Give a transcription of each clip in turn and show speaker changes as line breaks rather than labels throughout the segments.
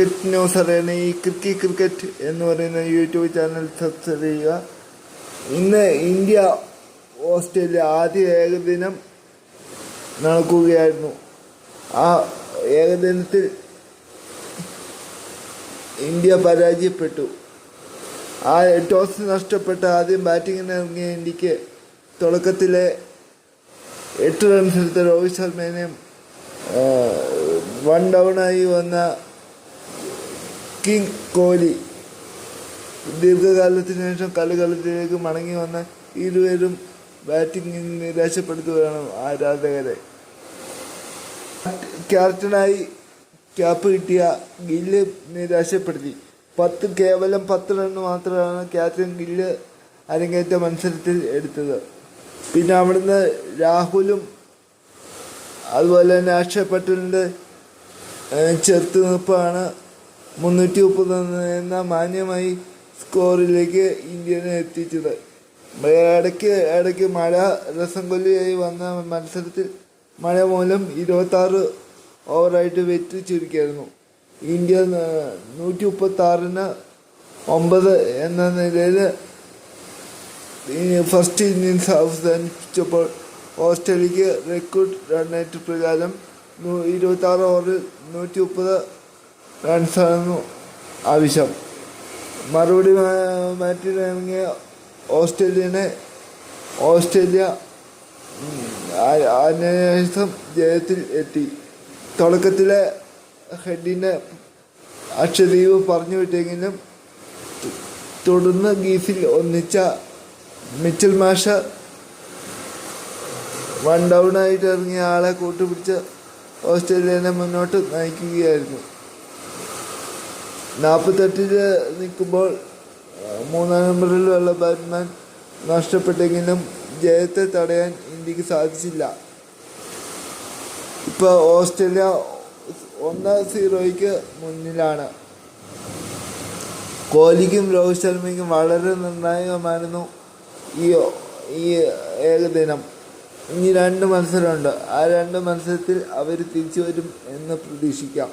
Cricket news അറിയാൻ ഈ ക്രിക്കി cricket എന്ന് പറയുന്ന യൂട്യൂബ് ചാനൽ സബ്സ്ക്രൈബ് ചെയ്യുക. ഇന്ന് ഇന്ത്യ ഓസ്ട്രേലിയ ആദ്യ ഏകദിനം നടക്കുകയായിരുന്നു. ആ ഏകദിനത്തിൽ ഇന്ത്യ പരാജയപ്പെട്ടു. ആ ടോസ് നഷ്ടപ്പെട്ട ആദ്യം ബാറ്റിങ്ങിന് ഇറങ്ങിയ ഇന്ത്യയ്ക്ക് തുടക്കത്തിലെ എട്ട് റൺസ് എടുത്ത രോഹിത് ശർമ്മേനെയും വൺ ഡൗണായി വന്ന കിങ് കോഹ്ലി ദീർഘകാലത്തിന് ശേഷം കളികളത്തിലേക്ക് മടങ്ങി വന്ന ഇരുവരും ബാറ്റിംഗിൽ നിരാശപ്പെടുത്തുകയാണ് ആരാധകരെ. ക്യാപ്റ്റനായി ക്യാപ്പ് കിട്ടിയ ഗില്ല് നിരാശപ്പെടുത്തി. പത്ത് കേവലം പത്ത് റണ്ണ് മാത്രമാണ് ക്യാപ്റ്റൻ ഗില്ല് അരങ്ങേറ്റ മത്സരത്തിൽ എടുത്തത്. പിന്നെ അവിടുന്ന് രാഹുലും അതുപോലെ തന്നെ അക്ഷയ് പട്ടേലിന്റെ ചെറുത്ത് നിൽപ്പാണ് മുന്നൂറ്റി മുപ്പത് എന്ന മാന്യമായി സ്കോറിലേക്ക് ഇന്ത്യനെ എത്തിച്ചത്. ഇടയ്ക്ക് ഇടയ്ക്ക് മഴ രസം കൊല്ലിയായി വന്ന മത്സരത്തിൽ മഴ മൂലം ഇരുപത്താറ് ഓവറായിട്ട് വെറ്റ് ചുരുക്കിയായിരുന്നു. ഇന്ത്യ നൂറ്റി മുപ്പത്തി ആറിന് ഒമ്പത് എന്ന നിലയിൽ ഫസ്റ്റ് ഇന്നിങ്സ് അവസാനിപ്പിച്ചപ്പോൾ ഓസ്ട്രേലിയക്ക് റെക്കോർഡ് റണ്ണേറ്റ് പ്രകാരം ഇരുപത്തി ആറ് ഓവറിൽ നൂറ്റി മുപ്പത് റൺസായിരുന്നു ആവശ്യം. മറുപടി മാറ്റിയിറങ്ങിയ ഓസ്ട്രേലിയനെ ഓസ്ട്രേലിയ അന്വേഷണം ജയത്തിൽ എത്തി. തുടക്കത്തിലെ ഹെഡിനെ അക്ഷദ്വീപ് പറഞ്ഞു വിട്ടെങ്കിലും തുടർന്ന് ഗീഫിൽ ഒന്നിച്ച മിച്ചൽ മാഷ വൺ ഡൗൺ ആയിട്ട് ഇറങ്ങിയ ആളെ കൂട്ടുപിടിച്ച് ഓസ്ട്രേലിയനെ മുന്നോട്ട് നയിക്കുകയായിരുന്നു. നാൽപ്പത്തെട്ടിൽ നിൽക്കുമ്പോൾ മൂന്നാം നമ്പറിലുള്ള ബാറ്റ്മാൻ നഷ്ടപ്പെട്ടെങ്കിലും ജയത്തെ തടയാൻ ഇന്ത്യയ്ക്ക് സാധിച്ചില്ല. ഇപ്പോൾ ഓസ്ട്രേലിയ ഒന്ന് സീറോയ്ക്ക് മുന്നിലാണ്. കോഹ്ലിക്കും രോഹിത് ശർമ്മയ്ക്കും വളരെ നിർണായകമായിരുന്നു ഈ ഈ ഏകദിനം ഇനി രണ്ട് മത്സരമുണ്ട്. ആ രണ്ട് മത്സരത്തിൽ അവർ തിരിച്ചു വരും എന്ന് പ്രതീക്ഷിക്കാം.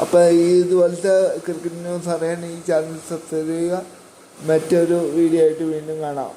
അപ്പോൾ ഈ ഇതുപോലത്തെ ക്രിക്കറ്റ് ന്യൂസ് അറിയാൻ ഈ ചാനൽ സബ്സ്ക്രൈബ് ചെയ്യുക. മറ്റൊരു വീഡിയോ ആയിട്ട് വീണ്ടും കാണാം.